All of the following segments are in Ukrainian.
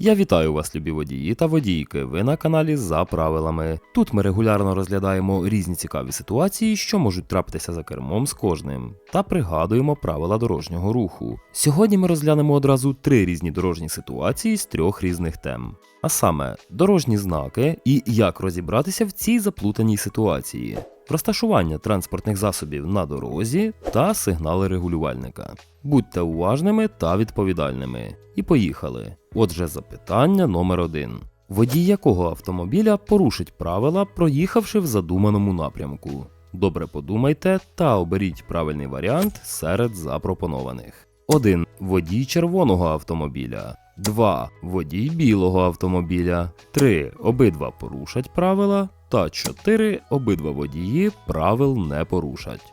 Я вітаю вас, любі водії та водійки. Ви на каналі за правилами. Тут ми регулярно розглядаємо різні цікаві ситуації, що можуть трапитися за кермом з кожним, та пригадуємо правила дорожнього руху. Сьогодні ми розглянемо одразу три різні дорожні ситуації з трьох різних тем. А саме дорожні знаки і як розібратися в цій заплутаній ситуації, розташування транспортних засобів на дорозі та сигнали регулювальника. Будьте уважними та відповідальними. І поїхали. Отже, запитання номер один. Водій якого автомобіля порушить правила, проїхавши в задуманому напрямку? Добре подумайте та оберіть правильний варіант серед запропонованих. 1. Водій червоного автомобіля. 2. Водій білого автомобіля. 3. Обидва порушать правила. Та 4. Обидва водії правил не порушать.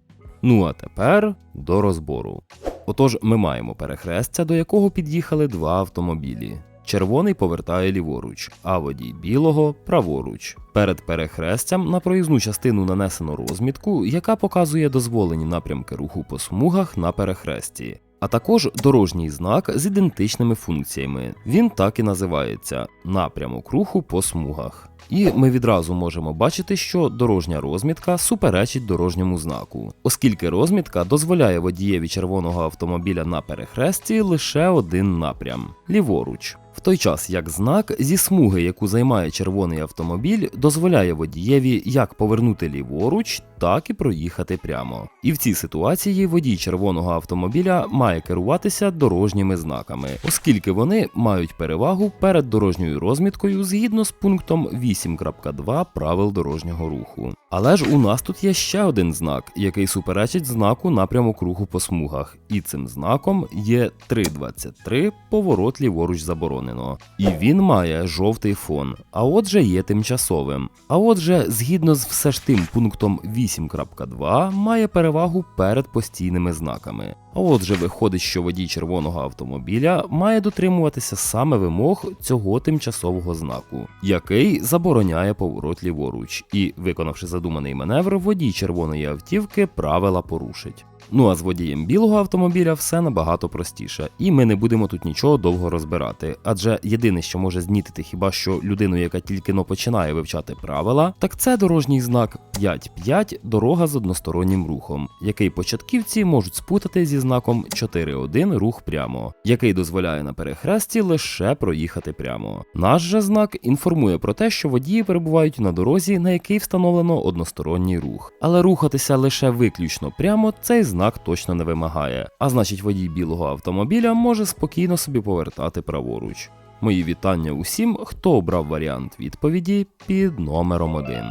Ну а тепер до розбору. Отож, ми маємо перехрестя, до якого під'їхали два автомобілі. Червоний повертає ліворуч, а водій білого праворуч. Перед перехрестям на проїзну частину нанесено розмітку, яка показує дозволені напрямки руху по смугах на перехресті, а також дорожній знак з ідентичними функціями. Він так і називається напрямок руху по смугах. І ми відразу можемо бачити, що дорожня розмітка суперечить дорожньому знаку, оскільки розмітка дозволяє водієві червоного автомобіля на перехресті лише один напрям ліворуч. В той час як знак зі смуги, яку займає червоний автомобіль, дозволяє водієві як повернути ліворуч, так і проїхати прямо. І в цій ситуації водій червоного автомобіля має керуватися дорожніми знаками, оскільки вони мають перевагу перед дорожньою розміткою згідно з пунктом 8.2 правил дорожнього руху. Але ж у нас тут є ще один знак, який суперечить знаку напрямок руху по смугах, і цим знаком є 3.23 поворот ліворуч заборонено. І він має жовтий фон, а отже є тимчасовим. А отже, згідно з все ж тим пунктом 8.2 має перевагу перед постійними знаками. А отже, виходить, що водій червоного автомобіля має дотримуватися саме вимог цього тимчасового знаку, який забороняє поворот ліворуч, і, виконавши задуманий маневр, водій червоної автівки правила порушить. Ну а з водієм білого автомобіля все набагато простіше, і ми не будемо тут нічого довго розбирати. Адже єдине, що може знітити хіба що людину, яка тільки но починає вивчати правила, так це дорожній знак 5.5 дорога з одностороннім рухом, який початківці можуть спутати зі знаком 4.1 рух прямо, який дозволяє на перехресті лише проїхати прямо. Наш же знак інформує про те, що водії перебувають на дорозі, на якій встановлено односторонній рух, але рухатися лише виключно прямо цей знак точно не вимагає. А значить, водій білого автомобіля може спокійно собі повертати праворуч. Мої вітання усім, хто обрав варіант відповіді під номером 1.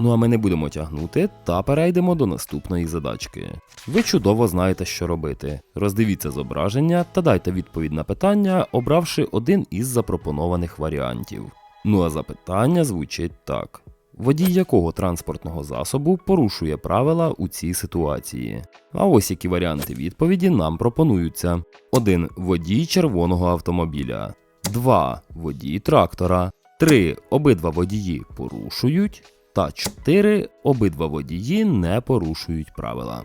Ну а ми не будемо тягнути та перейдемо до наступної задачки. Ви чудово знаєте, що робити. Роздивіться зображення та дайте відповідь на питання, обравши один із запропонованих варіантів. Ну а запитання звучить так: водій якого транспортного засобу порушує правила у цій ситуації? А ось які варіанти відповіді нам пропонуються: 1. Водій червоного автомобіля, 2. Водій трактора, 3. Обидва водії порушують та 4 обидва водії не порушують правила.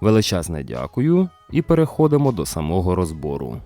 Величезне дякую і переходимо до самого розбору.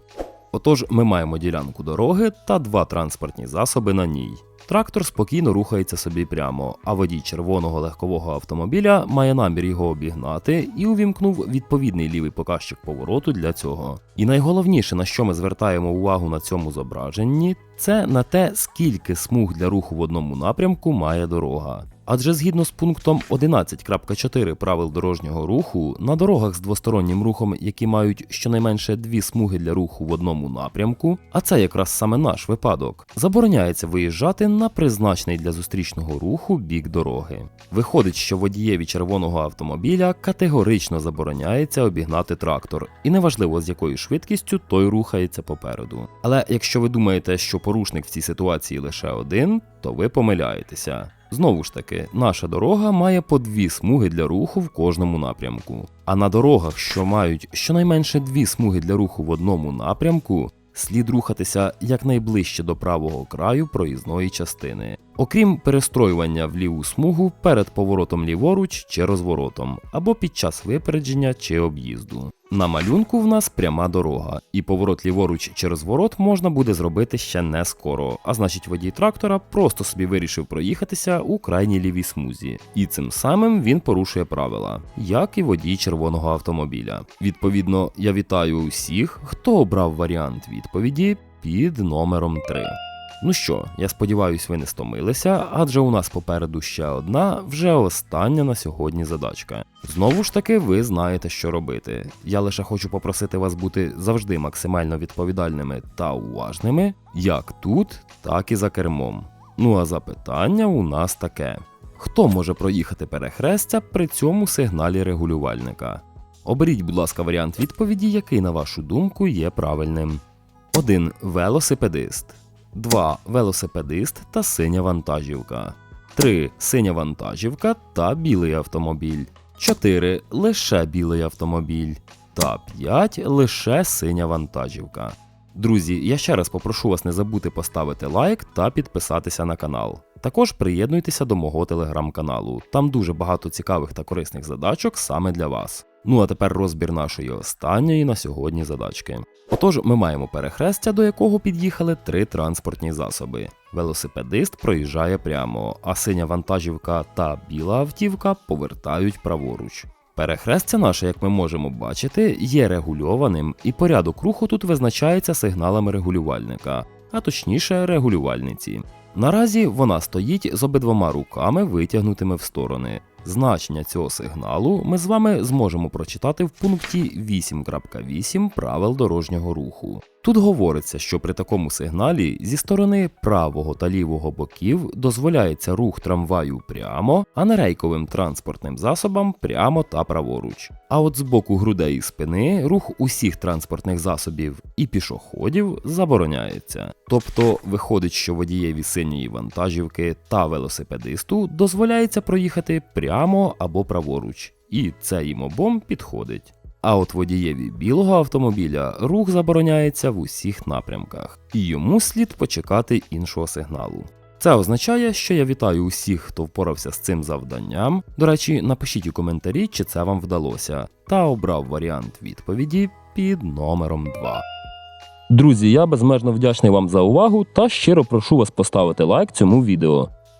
Отож, ми маємо ділянку дороги та два транспортні засоби на ній. Трактор спокійно рухається собі прямо, а водій червоного легкового автомобіля має намір його обігнати і увімкнув відповідний лівий показчик повороту для цього. І найголовніше, на що ми звертаємо увагу на цьому зображенні, це на те, скільки смуг для руху в одному напрямку має дорога. Адже згідно з пунктом 11.4 правил дорожнього руху, на дорогах з двостороннім рухом, які мають щонайменше дві смуги для руху в одному напрямку, а це якраз саме наш випадок, забороняється виїжджати на призначений для зустрічного руху бік дороги. Виходить, що водієві червоного автомобіля категорично забороняється обігнати трактор, і неважливо з якою швидкістю той рухається попереду. Але якщо ви думаєте, що порушник в цій ситуації лише один, то ви помиляєтеся. Знову ж таки, наша дорога має по дві смуги для руху в кожному напрямку. А на дорогах, що мають щонайменше дві смуги для руху в одному напрямку, слід рухатися якнайближче до правого краю проїзної частини, окрім перестроювання в ліву смугу перед поворотом ліворуч чи розворотом, або під час випередження чи об'їзду. На малюнку в нас пряма дорога, і поворот ліворуч чи розворот можна буде зробити ще не скоро, а значить водій трактора просто собі вирішив проїхатися у крайній лівій смузі, і цим самим він порушує правила, як і водій червоного автомобіля. Відповідно, я вітаю усіх, хто обрав варіант відповіді під номером 3. Ну що, я сподіваюсь, ви не стомилися, адже у нас попереду ще одна, вже остання на сьогодні задачка. Знову ж таки, ви знаєте, що робити. Я лише хочу попросити вас бути завжди максимально відповідальними та уважними, як тут, так і за кермом. Ну а запитання у нас таке: хто може проїхати перехрестя при цьому сигналі регулювальника? Оберіть, будь ласка, варіант відповіді, який, на вашу думку, є правильним. 1. Велосипедист. 2. Велосипедист та синя вантажівка. 3. Синя вантажівка та білий автомобіль. 4. Лише білий автомобіль. Та 5. Лише синя вантажівка. Друзі, я ще раз попрошу вас не забути поставити лайк та підписатися на канал. Також приєднуйтеся до мого телеграм-каналу. Там дуже багато цікавих та корисних задачок саме для вас. Ну а тепер розбір нашої останньої на сьогодні задачки. Отож, ми маємо перехрестя, до якого під'їхали три транспортні засоби. Велосипедист проїжджає прямо, а синя вантажівка та біла автівка повертають праворуч. Перехрестя наше, як ми можемо бачити, є регульованим, і порядок руху тут визначається сигналами регулювальника, а точніше регулювальниці. Наразі вона стоїть з обидвома руками витягнутими в сторони. Значення цього сигналу ми з вами зможемо прочитати в пункті 8.8 правил дорожнього руху. Тут говориться, що при такому сигналі зі сторони правого та лівого боків дозволяється рух трамваю прямо, а не рейковим транспортним засобам прямо та праворуч. А от з боку грудей і спини рух усіх транспортних засобів і пішоходів забороняється. Тобто виходить, що водієві синьої вантажівки та велосипедисту дозволяється проїхати прямо або праворуч, і це їм обом підходить. А от водієві білого автомобіля рух забороняється в усіх напрямках, і йому слід почекати іншого сигналу. Це означає, що я вітаю усіх, хто впорався з цим завданням. До речі, напишіть у коментарі, чи це вам вдалося, та обрав варіант відповіді під номером 2. Друзі, я безмежно вдячний вам за увагу та щиро прошу вас поставити лайк цьому відео.